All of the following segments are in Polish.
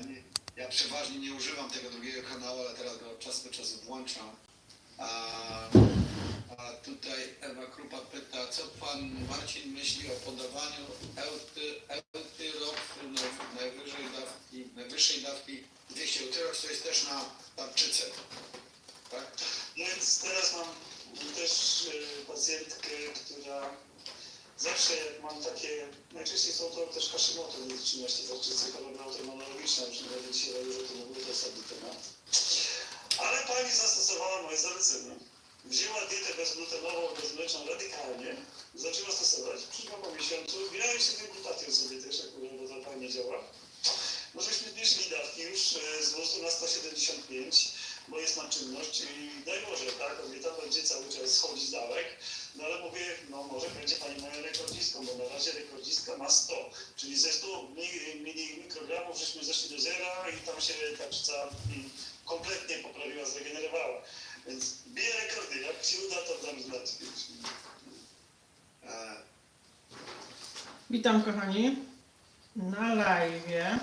nie, ja przeważnie nie używam tego drugiego kanału, ale teraz go od czasu do czasu włączam. A, a tutaj Ewa Krupa pyta, co pan Marcin myśli o podawaniu euty, eutyroksu naj- najwyżej dawki, najwyższej dawki 200 eutyroks, to jest też na tarczycę. Tak? No więc teraz mam też y, pacjentkę, która zawsze mam takie, najczęściej są to też 13 tarczycy choroby autoimmunologiczne, już nie będę dzisiaj dużo o tym mówił, to osobny temat. Ale pani zastosowała moje zalecenie. Wzięła dietę bezglutenową, bezmleczną radykalnie, zaczęła stosować, przyszła po miesiącu, miałem się tym glutatią sobie też, akurat, bo to fajnie działa. No żeśmy dawki już e, z 200 na 175, bo jest na czynność i daj Boże, tak, kobieta będzie cały czas schodzić dawek, no ale mówię, no może będzie Pani moją rekordzistką, bo na razie rekordzistka ma 100, czyli ze 100 mili, mikrogramów żeśmy zeszli do zera i tam się tarczyca mm, kompletnie poprawiła, zregenerowała. Więc bije rekordy, jak się uda, to dam znać. E, Witam kochani na live.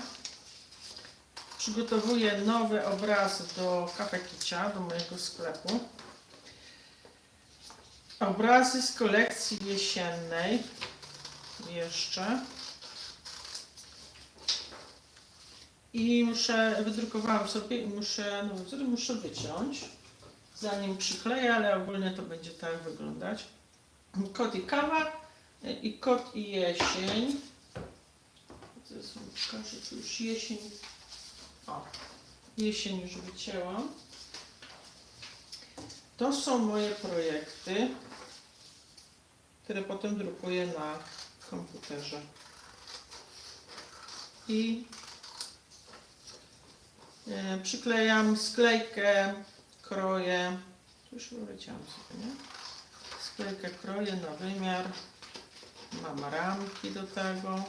Przygotowuję nowy obraz do kafekicia, do mojego sklepu. Obrazy z kolekcji jesiennej. Jeszcze. I muszę, wydrukowałam sobie muszę, no muszę wyciąć, zanim przykleję, ale ogólnie to będzie tak wyglądać. Kot i kawa. I kot i jesień. Pokażę, czy już jesień. O, jesień już wycięłam. To są moje projekty, które potem drukuję na komputerze. I e, przyklejam sklejkę, kroję. Tu już wycięłam sobie, nie? Sklejkę kroję na wymiar. Mam ramki do tego.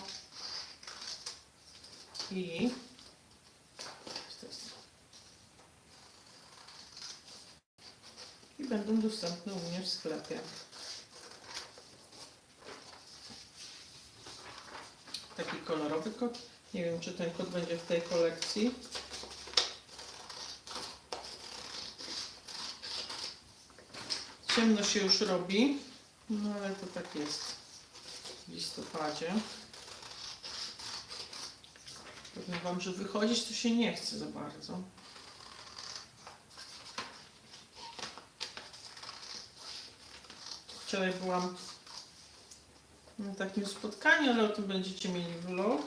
I i będą dostępne u mnie w sklepie. Taki kolorowy kot. Nie wiem, czy ten kot będzie w tej kolekcji. Ciemno się już robi, no ale to tak jest w listopadzie. Powiem Wam, że wychodzić to się nie chce za bardzo. Wczoraj byłam na takim spotkaniu, ale o tym będziecie mieli vlog.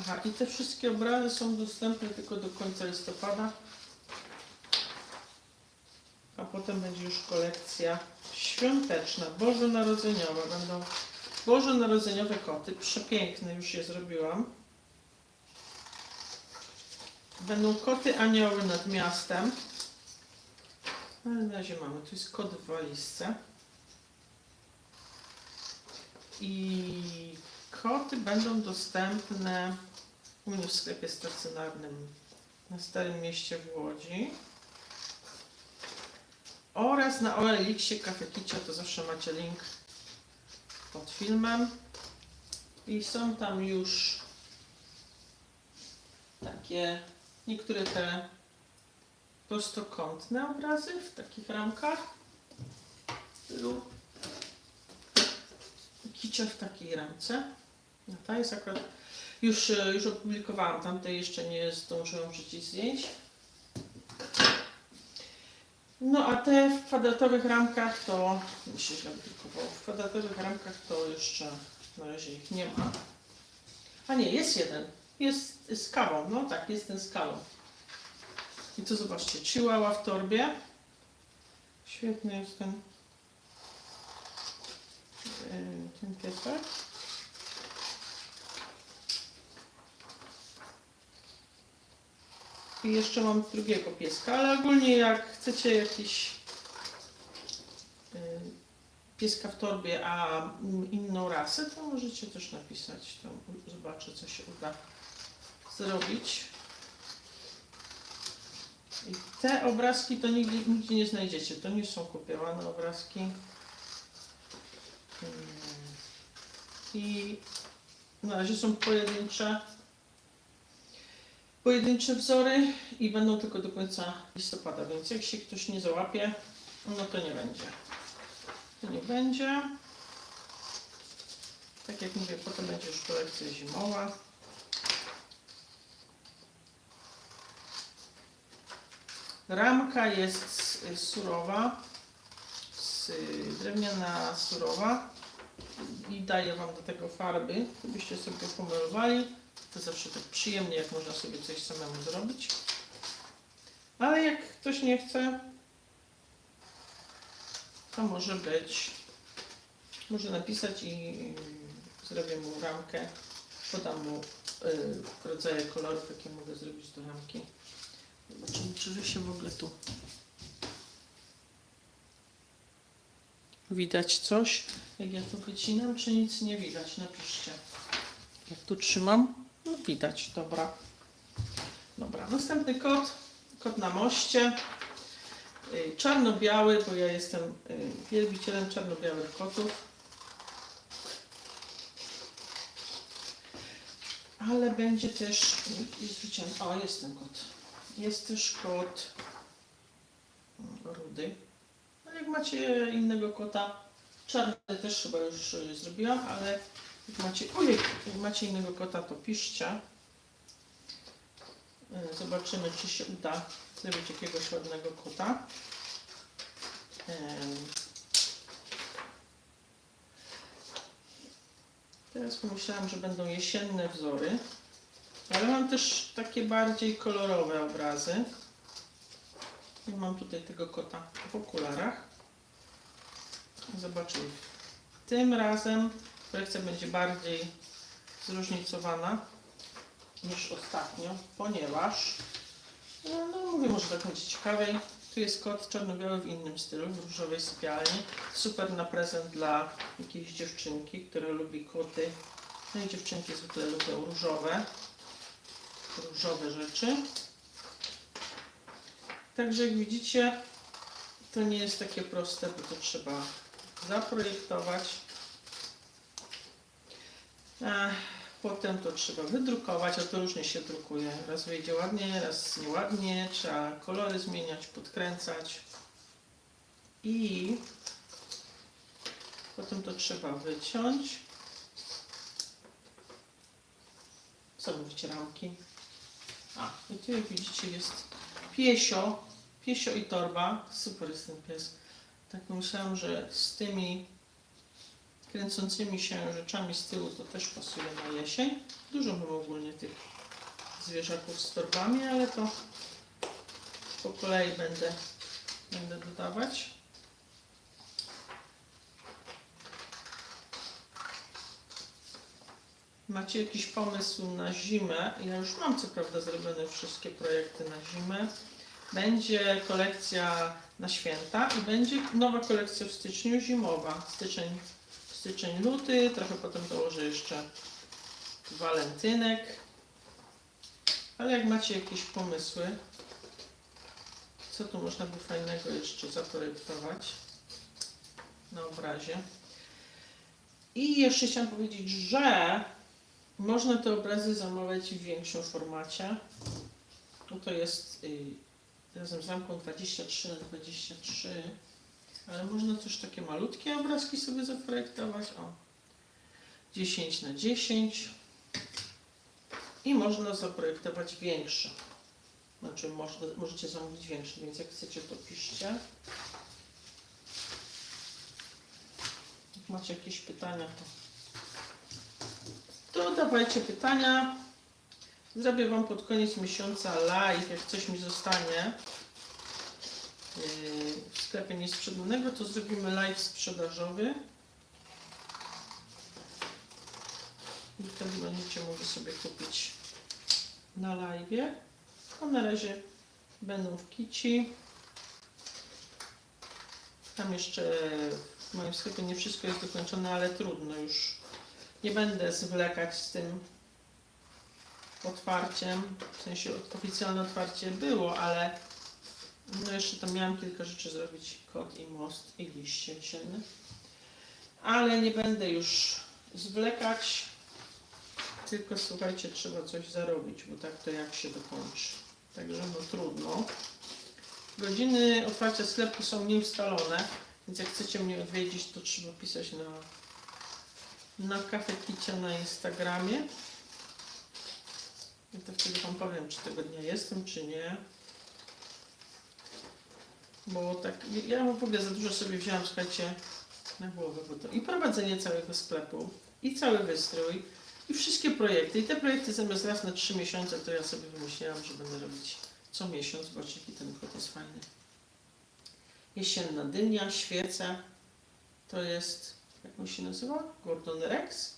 Aha, i te wszystkie obrazy są dostępne tylko do końca listopada. A potem będzie już kolekcja świąteczna, bożonarodzeniowa. Będą bożonarodzeniowe koty, przepiękne, już je zrobiłam. Będą koty anioły nad miastem. Ale na razie mamy, tu jest kot w walizce. I koty będą dostępne u mnie w sklepie stacjonarnym na Starym Mieście w Łodzi. Oraz na OLX-ie Kafekicia, to zawsze macie link pod filmem. I są tam już takie niektóre te prostokątne obrazy w takich ramkach. Stylu kicia w takiej ramce. No ta jest akurat już, e, już opublikowałam, tamtej jeszcze nie zdążyłam wrzucić zdjęć. No a te w kwadratowych ramkach to się źle wydrukowało. W kwadratowych ramkach to jeszcze na razie ich nie ma. A nie, jest jeden. Jest z kawą, no tak, jest ten z kawą. I tu zobaczcie, chihuahua w torbie. Świetny jest ten, yy, ten piesek. I jeszcze mam drugiego pieska, ale ogólnie jak chcecie jakiś yy, pieska w torbie, a inną rasę, to możecie też napisać. To zobaczę, co się uda zrobić. Te obrazki to nigdzie, nigdzie nie znajdziecie. To nie są kopiowane obrazki. Mm. I Na razie są pojedyncze, pojedyncze wzory i będą tylko do końca listopada, więc jak się ktoś nie załapie, no to nie będzie. To nie będzie. Tak jak mówię, potem będzie już kolekcja zimowa. Ramka jest surowa, drewniana surowa i daję Wam do tego farby, żebyście sobie pomalowali. To zawsze tak przyjemnie, jak można sobie coś samemu zrobić. Ale jak ktoś nie chce, to może być, może napisać i zrobię mu ramkę, podam mu y, rodzaje kolorów, jakie mogę zrobić do ramki. Czy się w ogóle tu widać coś. Jak ja tu wycinam, czy nic nie widać? Napiszcie. Jak tu trzymam, no widać, dobra. Dobra, następny kot, kot na moście. Y, Czarno-biały, bo ja jestem y, wielbicielem czarno-białych kotów. Ale będzie też, jest wyciąg... o jest ten kot. Jest też kot rudy. No jak macie innego kota, czarny też chyba już y, zrobiłam, ale jak macie, ojej, jak macie innego kota, to piszcie. Y, Zobaczymy, czy się uda zrobić jakiegoś ładnego kota. Teraz pomyślałam, że będą jesienne wzory, ale mam też takie bardziej kolorowe obrazy. I mam tutaj tego kota w okularach. Zobaczymy. Tym razem kolekcja będzie bardziej zróżnicowana niż ostatnio, ponieważ no, no mówię, może tak będzie ciekawej. Tu jest kot czarno-biały w innym stylu, w różowej sypialni. Super na prezent dla jakiejś dziewczynki, która lubi koty. No i dziewczynki zwykle lubią różowe, różowe rzeczy. Także jak widzicie, to nie jest takie proste, bo to trzeba zaprojektować. Potem to trzeba wydrukować, a to różnie się drukuje. Raz wyjdzie ładnie, raz nieładnie. Trzeba kolory zmieniać, podkręcać. I potem to trzeba wyciąć. Co mówicie ramki? A, tu jak widzicie jest piesio, piesio i torba. Super jest ten pies. Tak myślałam, że z tymi kręcącymi się rzeczami z tyłu to też pasuje na jesień. Dużo mam ogólnie tych zwierzaków z torbami, ale to po kolei będę, będę dodawać. Macie jakiś pomysł na zimę? Ja już mam co prawda zrobione wszystkie projekty na zimę. Będzie kolekcja na święta i będzie nowa kolekcja w styczniu zimowa. Styczeń styczeń, luty, trochę potem dołożę jeszcze walentynek. Ale jak macie jakieś pomysły, co tu można by fajnego jeszcze zaprojektować na obrazie. I jeszcze chciałam powiedzieć, że można te obrazy zamawiać w większym formacie. No to jest y, razem z ramką 23 na 23 ale można też takie malutkie obrazki sobie zaprojektować. O, 10 na 10 i można zaprojektować większe. Znaczy można, możecie zamówić większe, więc jak chcecie to piszcie. Jak macie jakieś pytania, to, to dawajcie pytania. Zrobię Wam pod koniec miesiąca live, jak coś mi zostanie yy, w sklepie niesprzedanego, to zrobimy live sprzedażowy. I wtedy będziecie mogli sobie kupić na live. A na razie będą w kici. Tam jeszcze w moim sklepie nie wszystko jest dokończone, ale trudno już. Nie będę zwlekać z tym otwarciem. W sensie oficjalne otwarcie było, ale no jeszcze tam miałam kilka rzeczy zrobić. Kot i most i liście jesienne. Ale nie będę już zwlekać. Tylko słuchajcie, trzeba coś zarobić, bo tak to jak się dokończy. Także no trudno. Godziny otwarcia sklepu są nieustalone, więc jak chcecie mnie odwiedzić, to trzeba pisać na, na kafekicie na Instagramie. I to wtedy Wam powiem, czy tego dnia jestem, czy nie. Bo tak, ja w ogóle za dużo sobie wzięłam, słuchajcie, na głowę, bo to i prowadzenie całego sklepu, i cały wystrój, i wszystkie projekty. I te projekty zamiast raz na trzy miesiące, to ja sobie wymyśliłam, że będę robić co miesiąc. Zobaczcie, jaki ten kod jest fajny. Jesienna dynia, świece. To jest, jak on się nazywa? Gordon Rex.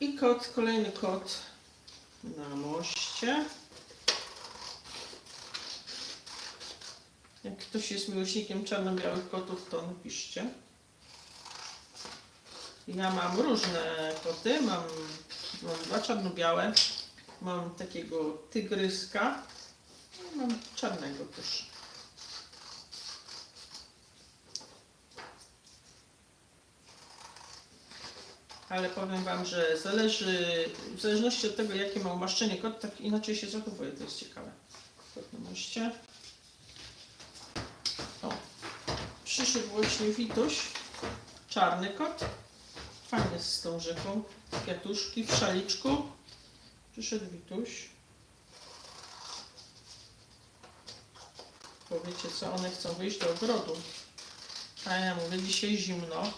I kod, kolejny kod na moście. Jak ktoś jest miłośnikiem czarno-białych kotów, to napiszcie. Ja mam różne koty. Mam, mam dwa czarno-białe. Mam takiego tygryska. Mam czarnego też. Ale powiem Wam, że zależy, w zależności od tego, jakie ma umaszczenie kot, tak inaczej się zachowuje. To jest ciekawe. Moście. O, przyszedł właśnie Wituś, czarny kot. Fajny z tą rzeką. Kwiatuszki w szaliczku. Przyszedł Wituś. Powiecie co, one chcą wyjść do ogrodu. A ja mówię, dzisiaj zimno.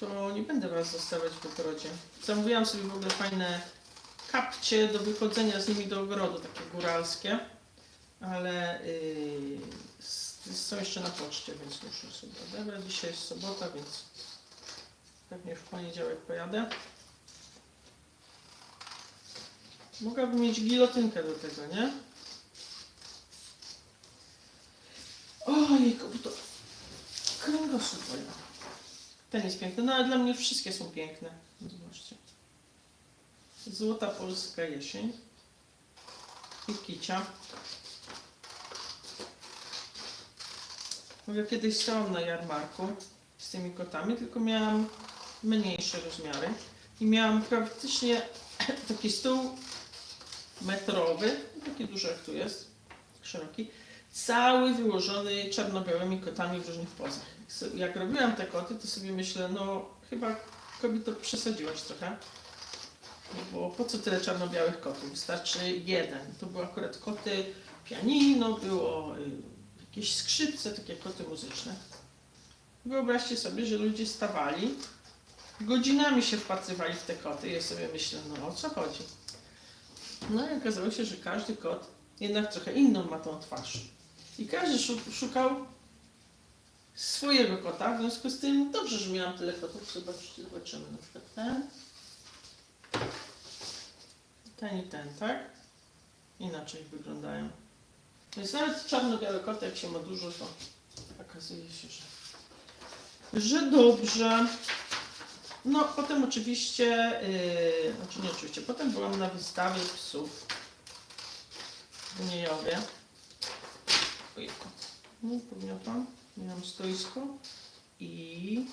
To nie będę Was zostawiać w ogrodzie. Zamówiłam sobie w ogóle fajne kapcie do wychodzenia z nimi do ogrodu, takie góralskie. Ale yy, są jeszcze na poczcie, więc muszę sobie odebrać. Dzisiaj jest sobota, więc pewnie w poniedziałek pojadę. Mogłabym mieć gilotynkę do tego, nie? Ojejku, to Ten jest piękny, no ale dla mnie wszystkie są piękne. Zobaczcie. Złota polska jesień. I kicia. Mówię, kiedyś stałam na jarmarku z tymi kotami, tylko miałam mniejsze rozmiary. I miałam praktycznie taki stół metrowy, taki duży jak tu jest, szeroki, cały wyłożony czarno-białymi kotami w różnych pozach. Jak robiłam te koty, to sobie myślę, no chyba kobieto przesadziłaś trochę. Bo po co tyle czarno-białych kotów? Wystarczy jeden. To były akurat koty pianino, było y, jakieś skrzypce, takie koty muzyczne. Wyobraźcie sobie, że ludzie stawali, godzinami się wpatrywali w te koty. Ja sobie myślę, no o co chodzi? No i okazało się, że każdy kot jednak trochę inną ma tą twarz. I każdy szu- szukał swojego kota, w związku z tym dobrze, że miałam tyle kotów. Zobaczcie, zobaczymy na przykład ten. Ten i ten, tak? Inaczej wyglądają. Więc nawet czarno-białe koty, jak się ma dużo, to okazuje się, że, że dobrze. No, potem oczywiście, yy, znaczy nie oczywiście, potem byłam na wystawie psów w Niejowie. Ojejku. No, podmiotłam. Miałam stoisko i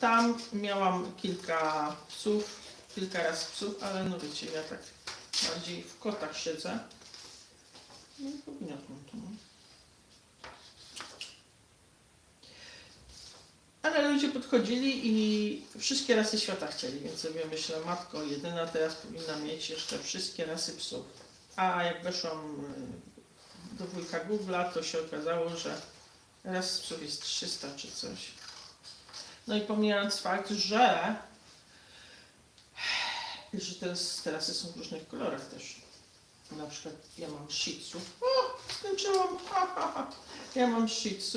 tam miałam kilka psów, kilka raz psów, ale no wiecie, ja tak bardziej w kotach siedzę. No i podmiotłam to. No. Ale ludzie podchodzili i wszystkie rasy świata chcieli, więc sobie myślę, matko jedyna teraz powinna mieć jeszcze wszystkie rasy psów. A jak weszłam do wujka Google'a, to się okazało, że ras psów jest 300 czy coś. No i pomijając fakt, że, że teraz, te rasy są w różnych kolorach też. Na przykład ja mam shih. O, skończyłam. Ha, ha, ha. Ja mam shih.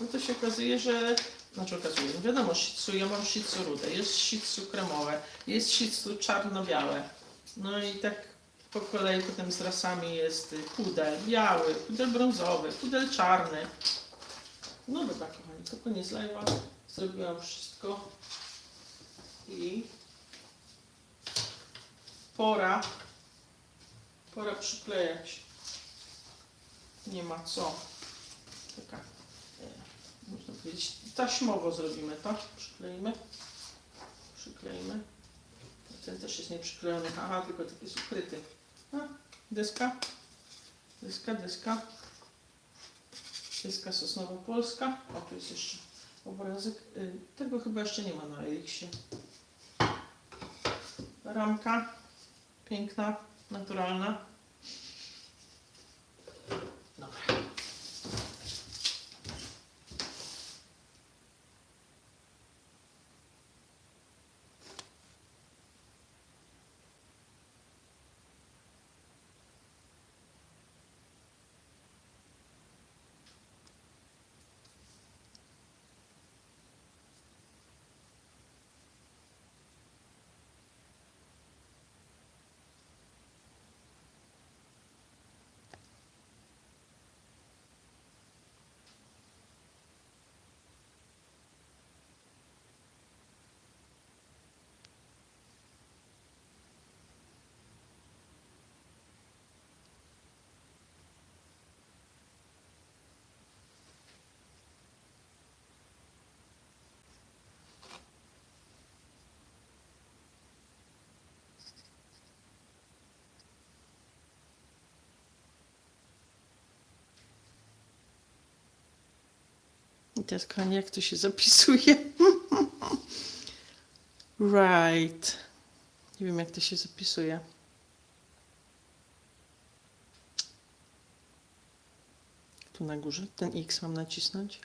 No to się okazuje, że znaczy okazuje, no wiadomo, shih ja mam shih rude, jest shih kremowe, jest shih czarno-białe. No i tak po kolei potem z rasami jest y, pudel biały, pudel brązowy, pudel czarny. No dobra, kochani, to koniec live'a. Zrobiłam wszystko. I pora, pora przyklejać. Nie ma co. Taka, e, można powiedzieć, taśmowo zrobimy to. Przykleimy. Przykleimy. Ten też jest nieprzyklejony. Aha, tylko taki jest ukryty. A, deska. Deska, deska. Deska sosnowo-polska. O, tu jest jeszcze obrazek. Y, Tego chyba jeszcze nie ma na Elixie. Ramka. Piękna, naturalna. Dobra. Teraz, kochani, jak to się zapisuje? right. Nie wiem, jak to się zapisuje. Tu na górze. Ten X mam nacisnąć.